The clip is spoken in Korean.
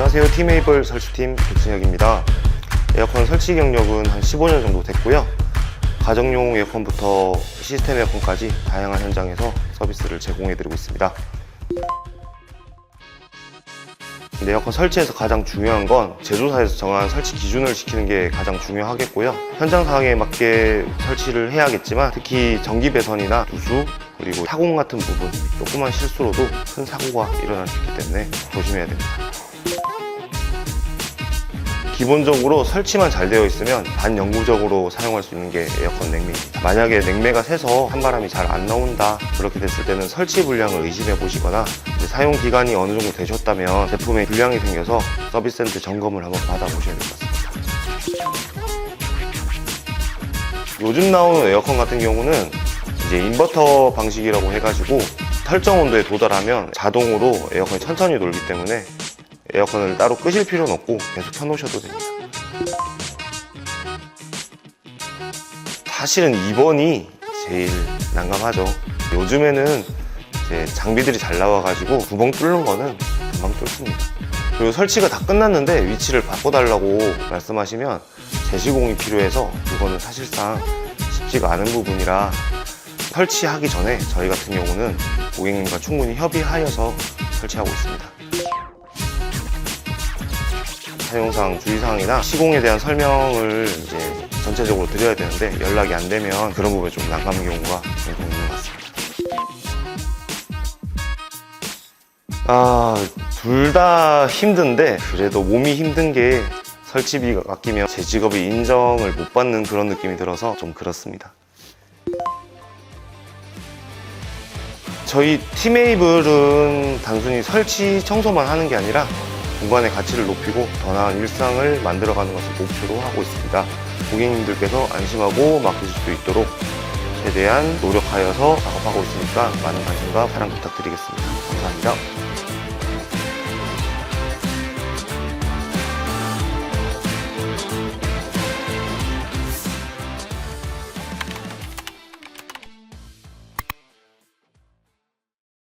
안녕하세요. 티메이블 설치팀 백승혁입니다. 에어컨 설치 경력은 한 15년 정도 됐고요. 가정용 에어컨부터 시스템 에어컨까지 다양한 현장에서 서비스를 제공해드리고 있습니다. 에어컨 설치에서 가장 중요한 건 제조사에서 정한 설치 기준을 지키는 게 가장 중요하겠고요. 현장 상황에 맞게 설치를 해야겠지만 특히 전기 배선이나 누수 그리고 타공 같은 부분 조그만 실수로도 큰 사고가 일어날 수 있기 때문에 조심해야 됩니다. 기본적으로 설치만 잘 되어 있으면 반영구적으로 사용할 수 있는 게 에어컨 냉매입니다. 만약에 냉매가 새서 한바람이 잘 안 나온다 그렇게 됐을 때는 설치 불량을 의심해 보시거나 사용 기간이 어느 정도 되셨다면 제품에 불량이 생겨서 서비스 센터 점검을 한번 받아보셔야 될 것 같습니다. 요즘 나오는 에어컨 같은 경우는 이제 인버터 방식이라고 해가지고 설정 온도에 도달하면 자동으로 에어컨이 천천히 돌기 때문에 에어컨을 따로 끄실 필요는 없고 계속 켜놓으셔도 됩니다. 사실은 2번이 제일 난감하죠. 요즘에는 장비들이 잘 나와가지고 구멍 뚫는 거는 금방 뚫습니다. 그리고 설치가 다 끝났는데 위치를 바꿔달라고 말씀하시면 재시공이 필요해서 그거는 사실상 쉽지가 않은 부분이라 설치하기 전에 저희 같은 경우는 고객님과 충분히 협의하여서 설치하고 있습니다. 사용상 주의사항이나 시공에 대한 설명을 이제 전체적으로 드려야 되는데 연락이 안 되면 그런 부분에 좀 난감한 경우가 있는 것 같습니다. 아, 둘 다 힘든데 그래도 몸이 힘든 게 설치비가 아끼면 제 직업이 인정을 못 받는 그런 느낌이 들어서 좀 그렇습니다. 저희 티메이블은 단순히 설치 청소만 하는 게 아니라 공간의 가치를 높이고 더 나은 일상을 만들어가는 것을 목표로 하고 있습니다. 고객님들께서 안심하고 맡기실 수 있도록 최대한 노력하여서 작업하고 있으니까 많은 관심과 사랑 부탁드리겠습니다. 감사합니다.